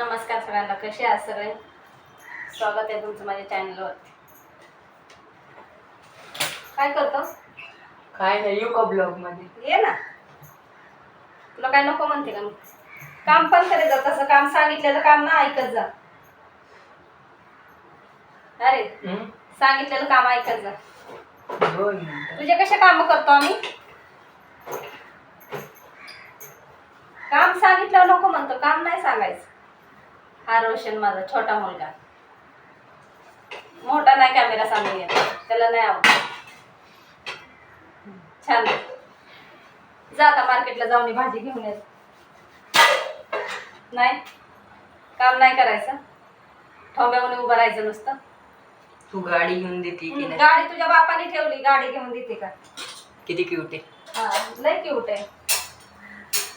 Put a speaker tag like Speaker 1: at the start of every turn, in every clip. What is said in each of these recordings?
Speaker 1: नमस्कार सगळ्यांना कसे आहात सगळे? स्वागत आहे तुमचं माझ्या चॅनलवर काय करतो?
Speaker 2: काय नाही येऊ का ब्लॉगमध्ये.
Speaker 1: ये ना. तुला काय नको म्हणते का मी? काम पण करे जा तसं काम सांगितलेलं काम ना ऐकत जा. अरे? सांगितलेलं काम ऐकत जा. तुझे कसे काम करतो आम्ही? काम सांगितलं नको म्हणतो काम नाही सांगायचं. हा रोशन माझा छोटा मुलगा. मोठा नाही कॅमेरा सांगून येत. त्याला नाही आवडत. छान जा आता मार्केटला जाऊन भाजी घेऊन येत नाही? काम नाही करायचं. ठोंब्यामध्ये उभं राहायचं नुसतं.
Speaker 2: तू गाडी घेऊन देते की नाही?
Speaker 1: गाडी तुझ्या बापाने ठेवली. गाडी घेऊन देते का?
Speaker 2: किती क्यूट आहे.
Speaker 1: हा, लय क्यूट आहे.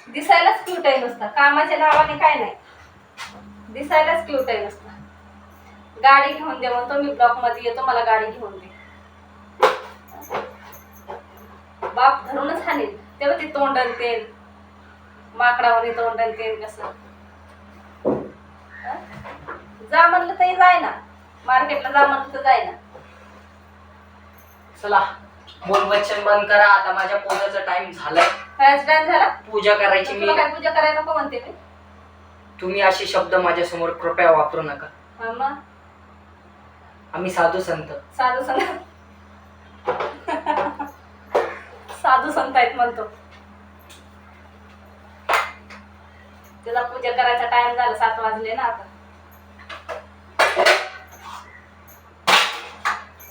Speaker 1: दिसायलाच क्यूट आहे नुसतं. कामाच्या नावाने काय नाही. दिसायलाच क्यूट आहे नुसतं गाडी घेऊन दे म्हणतो मी ब्लॉकमध्ये येतो मला गाडी घेऊन दे. बाप धरूनच हाणील. तेव्हा ते तोंडन तेल. माकडावाने तोंडन तेल कसं? जा म्हणलं तरी जाय ना मार्केटला जा म्हणलं तर जाय ना
Speaker 2: चला बोल वचन बंद करा. आता माझ्या पूजाचा टाइम झालाय.
Speaker 1: काय टाइम झाला?
Speaker 2: पूजा करायची
Speaker 1: तुला
Speaker 2: मी.
Speaker 1: काय पूजा करायला नको म्हणते मी?
Speaker 2: तुम्ही असे शब्द माझ्यासमोर कृपया वापरू नका. आम्ही साधू संत.
Speaker 1: साधू संत. साधू संत आहेत म्हणतो. त्याला पूजा करायचा टाइम झाला सात वाजले ना आता.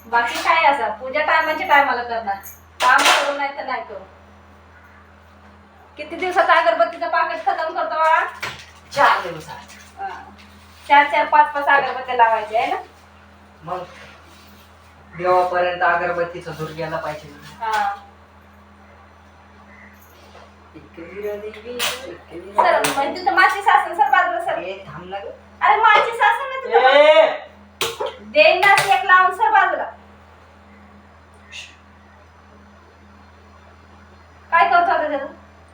Speaker 1: बाकी काय असं? पूजा टायमाच्या टायमाला करणार. काम करू नाही तर नाही करू. किती दिवसात अगरबत्तीचं पाकिट खतम करतो बाळा
Speaker 2: चार दिवसात
Speaker 1: हा. चार चार पाच पाच अगरबत्त्या लावायचे आहे ना
Speaker 2: मग देवापर्यंत अगरबत्तीचा धूर गेला पाहिजे
Speaker 1: हा सर. म्हणजे तर माझी सासन सर बाजूला सर
Speaker 2: ए, थांब ना गं.
Speaker 1: अरे माझी सासन ना तुझं
Speaker 2: ए!
Speaker 1: देईन ना ती एक लावून सर बाजूला काय करतो आता त्याचं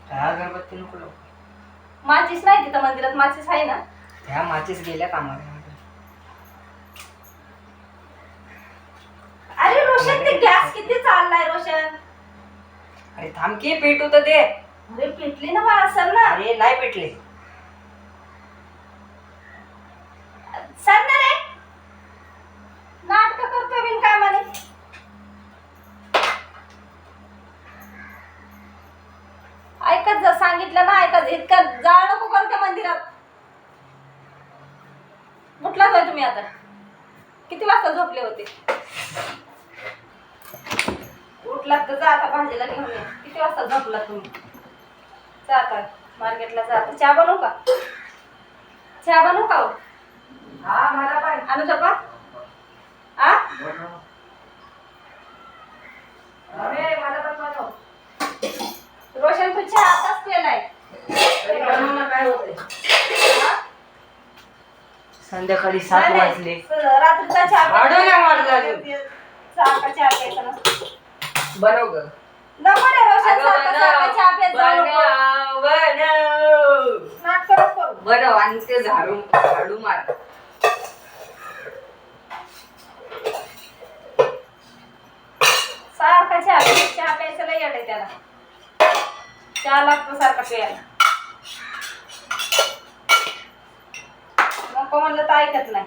Speaker 2: काय अगरबत्ती नको लावू.
Speaker 1: माचीस नाही तिथं मंदिरात माचीस आहे ना?
Speaker 2: त्या माचीस गेल्या कामाला.
Speaker 1: अरे रोशन ते गॅस किती चाललाय रोशन?
Speaker 2: अरे थांब की पेटू तर दे.
Speaker 1: अरे पिटली ना बाळा सर ना.
Speaker 2: अरे नाही पेटले.
Speaker 1: सर ना रे नाटक करतोय बिन कामाने ऐकत जा सांगितलं ना ऐकत इतकं जाळ नको करू त्या मंदिरात. उठलाच होय तुम्ही आता? किती वाजता झोपले होते? उठलात तर जा आता भाजीला घेऊन ये. किती वाजता झोपला तुम्ही? जा आता मार्केटला जा आता. चहा बनवू का? चहा बनवू का हो?
Speaker 2: हा मला पण.
Speaker 1: आणू डबा आ
Speaker 2: अरे मला पण बनव
Speaker 1: रोशन तू चहा आताच केलाय
Speaker 2: तरी बनव ना काय होते
Speaker 1: हा?
Speaker 2: संध्याकाळी सात. वाजले
Speaker 1: रात्रीचा चहा
Speaker 2: झाडू नाही अजून.
Speaker 1: सारखा चहा प्यायचा नसतो.
Speaker 2: बनव ग
Speaker 1: नको रे रोशन
Speaker 2: अगं
Speaker 1: सारखा सारखा चहा प्यायचा
Speaker 2: बनव,
Speaker 1: नको.
Speaker 2: बनव.
Speaker 1: नाटकं नको करू.
Speaker 2: बनव आणि ते झाडू झाडू मार
Speaker 1: सारखा चहा प्यायचा. चहा प्यायचं लय येड आहे त्याला चहा लागतो सारखा प्यायला नको म्हणलं तर ऐकत नाही.